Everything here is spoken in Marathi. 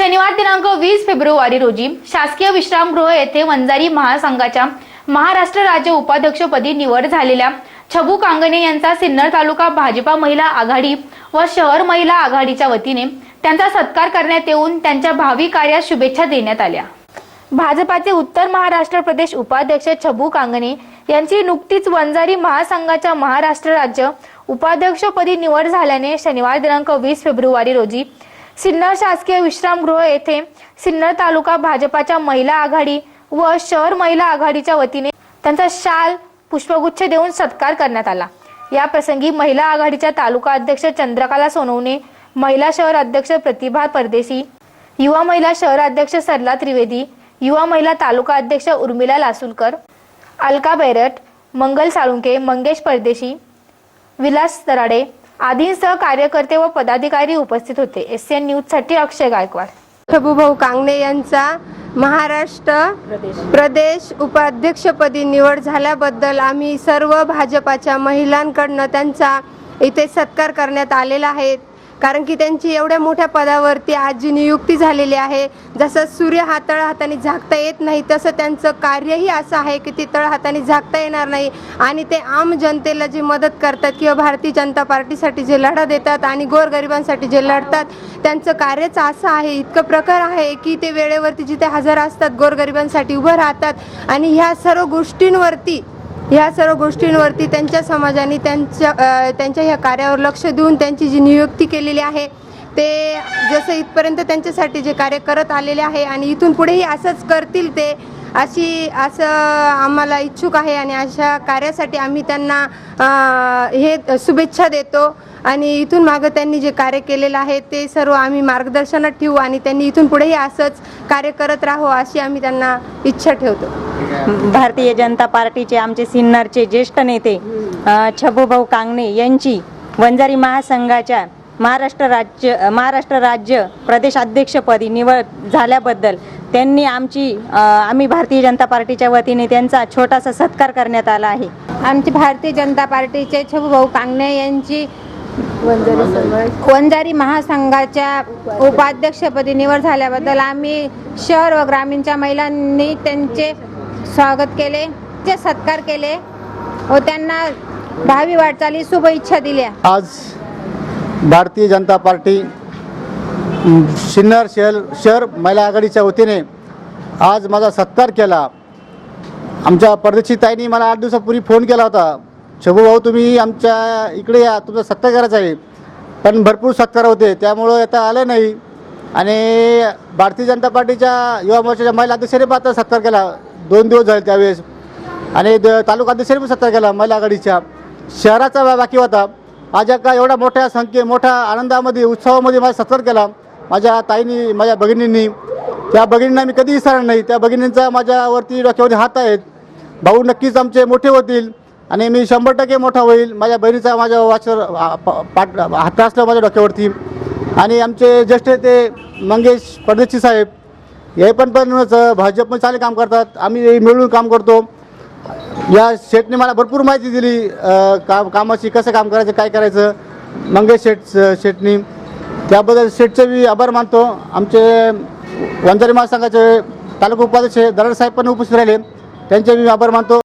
शनिवार दिनांक वीस फेब्रुवारी रोजी शासकीय विश्रामगृह येथे वंजारी महासंघाच्या महाराष्ट्र राज्य उपाध्यक्षपदी निवड झालेल्या छबू कांगणे यांचा सिन्नर तालुका भाजपा महिला आघाडी व शहर महिला आघाडीच्या वतीने त्यांचा सत्कार करण्यात येऊन त्यांच्या भावी कार्यात शुभेच्छा देण्यात आल्या. भाजपाचे उत्तर महाराष्ट्र प्रदेश उपाध्यक्ष छबू कांगणे यांची नुकतीच वंजारी महासंघाच्या महाराष्ट्र राज्य उपाध्यक्षपदी निवड झाल्याने शनिवार दिनांक वीस फेब्रुवारी रोजी सिन्नर शासकीय विश्रामगृह येथे सिन्नर तालुका भाजपाच्या महिला आघाडी व शहर महिला आघाडीच्या वतीने त्यांचा शाल पुष्पगुच्छ देऊन सत्कार करण्यात आला. या प्रसंगी महिला आघाडीच्या तालुका अध्यक्ष चंद्रकला सोनवणे महिला शहर अध्यक्ष प्रतिभा परदेशी युवा महिला शहर अध्यक्ष सरला त्रिवेदी युवा महिला तालुका अध्यक्ष उर्मिला लासूलकर अलका बैरट मंगल साळुंके मंगेश परदेशी विलास तराडे आदींसह कार्यकर्ते व पदाधिकारी उपस्थित होते. एस एन न्यूजसाठी अक्षय गायकवाड. प्रभूभाऊ कांगणे यांचा महाराष्ट्र प्रदेश उपाध्यक्षपदी निवड झाल्याबद्दल आम्ही सर्व भाजपाच्या महिलांकडनं त्यांचा इथे सत्कार करण्यात आलेला आहे. कारण की त्यांची एवढ्या मोठ्या पदावरती आज जी नियुक्ती झालेली आहे. जसं सूर्य हा तळ हाताने झाकता येत नाही तसं त्यांचं कार्यही असं आहे की ते तळ हाताने झाकता येणार नाही. आणि ते आम जनतेला जी मदत करतात किंवा भारतीय जनता पार्टीसाठी जे लढा देतात आणि गोरगरिबांसाठी जे लढतात त्यांचं कार्यच असं आहे इतकं प्रकार आहे की ते वेळेवरती जिथे हजर असतात गोरगरिबांसाठी उभं राहतात. आणि ह्या सर्व गोष्टींवरती ह्या सर्व गोष्टींवरती त्यांच्या समाजाने त्यांच्या त्यांच्या ह्या कार्यावर लक्ष देऊन त्यांची जी नियुक्ती केलेली आहे ते जसं इथपर्यंत त्यांच्यासाठी जे कार्य करत आलेले आहे आणि इथून पुढेही असंच करतील ते अशी असं आम्हाला इच्छुक आहे आणि अशा कार्यासाठी आम्ही त्यांना हे शुभेच्छा देतो. आणि इथून मागं त्यांनी जे कार्य केलेलं आहे ते सर्व आम्ही मार्गदर्शनात ठेवू आणि त्यांनी इथून पुढेही असंच कार्य करत राहो अशी आम्ही त्यांना इच्छा ठेवतो. भारतीय जनता पार्टीचे आमचे सिन्नरचे ज्येष्ठ नेते छबूभाऊ कांगणे यांची वंजारी महासंघाच्या महाराष्ट्र राज्य महाराष्ट्र राज्य प्रदेश अध्यक्षपदी निवड झाल्याबद्दल त्यांनी आमची आम्ही भारतीय जनता पार्टीच्या वतीने त्यांचा छोटासा सत्कार करण्यात आला आहे. आमची भारतीय जनता पार्टीचे छबूभाऊ कांगणे यांची वंजारी महासंघाच्या उपाध्यक्षपदी निवड झाल्याबद्दल आम्ही शहर व ग्रामीणच्या महिलांनी त्यांचे स्वागत केले ते सत्कार केले व त्यांना भावी वाटचाली शुभेच्छा दिल्या. आज भारतीय जनता पार्टी सिन्नर शहर शहर महिला आघाडीच्या वतीने आज माझा सत्कार केला. आमच्या परदेशी ताईंनी मला आठ दिवसापूर्वी फोन केला होता. शंभू भाऊ तुम्ही आमच्या इकडे या तुमचा सत्कार करायचा आहे. पण भरपूर सत्कार होते त्यामुळं आता आलं नाही. आणि भारतीय जनता पार्टीच्या युवा मोर्चाच्या महिला अध्यक्षाने पण आता सत्कार केला. दोन दिवस झाले त्यावेळेस. आणि द तालुका अध्यक्षाने पण सत्कार केला महिला आघाडीच्या. शहराचा बाकी होता. माझ्या का एवढा मोठ्या संख्ये मोठ्या आनंदामध्ये उत्सवामध्ये माझा सत्कार केला. माझ्या ताईंनी माझ्या भगिनींनी. त्या भगिनींना मी कधी विसरणार नाही. त्या भगिनींचा माझ्यावरती डोक्यावरती हात आहेत. भाऊ नक्कीच आमचे मोठे होतील. आणि मी शंभर टक्के मोठा होईल. माझ्या बहिणीचा माझ्या वाचर पाठ हात असला माझ्या डोक्यावरती. आणि आमचे ज्येष्ठ ते मंगेश परदेशी साहेब हे पण पण भाजपमध्ये चांगले काम करतात. आम्ही मिळून काम करतो. या शेठने मला भरपूर माहिती दिली का काम कामाची कसं काम करायचं काय करायचं. मंगेश शेठ शेठनी. त्याबद्दल शेठचे मी आभार मानतो. आमचे वंजारी महासंघाचे तालुका उपाध्यक्ष दरड साहेब पण उपस्थित राहिले. त्यांचे मी आभार मानतो.